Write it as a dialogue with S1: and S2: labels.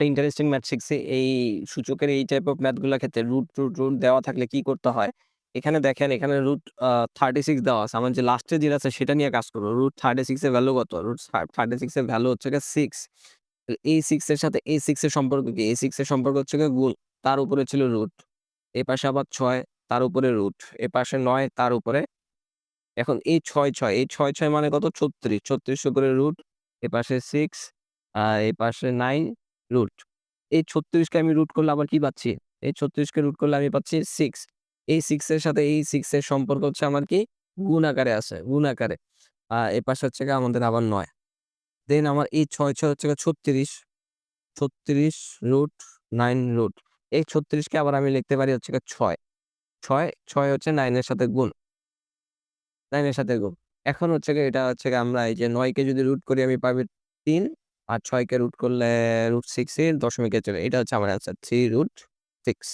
S1: একটা interesting math শিখছি। এই সূচকের এই টাইপ অফ ম্যাথগুলার ক্ষেত্রে রুট, রুট, রুট দেওয়া থাকলে কি করতে হয়? এখানে দেখেন এখানে রুট থার্টি সিক্স দেওয়া আছে। আমার যে লাস্টে যেটা আছে সেটা নিয়ে কাজ করব রুট 36 সিক্সের ভ্যালু কত? রুট সা 36 এর ভ্যালু হচ্ছে গিয়ে 6 তো এই সিক্সের সাথে এই 6 এর সম্পর্ক কি? এই সিক্সের সম্পর্ক হচ্ছে গিয়ে গুণ। তার উপরে ছিল রুট। এপাশে আবার ছয় তার উপরে রুট। এপাশে নয় তার উপরে এখন এই 6, 6 এই 6, 6 মানে কত? 36 36 এর উপরে রুট। এপাশে 6 আ এপাশে 9 রুট। এই ছত্রিশকে আমি রুট করলে আবার কি পাচ্ছি? এই ছত্রিশকে রুট করলে আমি পাচ্ছি সিক্স এই সিক্সের সাথে এই সিক্সের সম্পর্ক হচ্ছে আমার কি? গুণ আকারে আছে, গুণ আকারে। আ এপাশে হচ্ছে গিয়ে আমাদের আবার নয় দেন আমার এই 6, 6 হচ্ছে 36 36 রুট নাইন রুট। এই ছত্রিশকে আবার আমি লিখতে পারি হচ্ছে গিয়ে 6 6 6 হচ্ছে নাইনের সাথে গুণ। নাইনের সাথে গুণ। এখন হচ্ছে গিয়ে এটা হচ্ছে গিয়ে আমরা এই যে 9 কে যদি রুট করি আমি পাবি 3 আর 6 কে রুট করলে রুট 6 এর দশমিকে চলে। এটা হচ্ছে আমার অ্যান্সার থ্রি রুট 6